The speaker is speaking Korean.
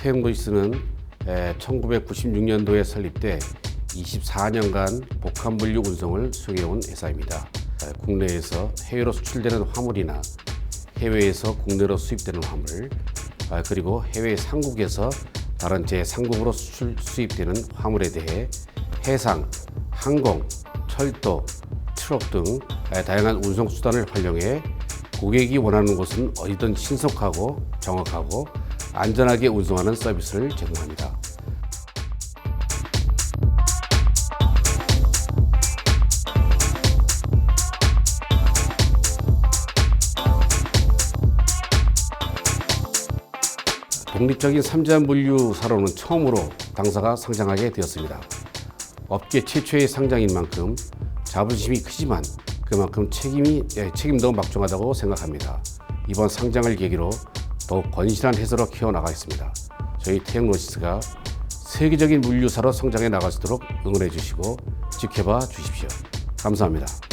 태양로지스는 1996년도에 설립돼 24년간 복합 물류 운송을 수행해온 회사입니다. 에, 국내에서 해외로 수출되는 화물이나 해외에서 국내로 수입되는 화물, 아, 그리고 해외 상국에서 다른 제3국으로 수출 수입되는 화물에 대해 해상, 항공, 철도, 트럭 등 에, 다양한 운송 수단을 활용해 고객이 원하는 곳은 어디든 신속하고 정확하고 안전하게 운송하는 서비스를 제공합니다. 독립적인 삼자 물류사로는 처음으로 당사가 상장하게 되었습니다. 업계 최초의 상장인 만큼 자부심이 크지만 그만큼 책임이 예, 책임도 막중하다고 생각합니다. 이번 상장을 계기로 더욱 건실한 회사로 키워나가겠습니다. 저희 태양로지스가 세계적인 물류사로 성장해 나갈 수 있도록 응원해 주시고 지켜봐 주십시오. 감사합니다.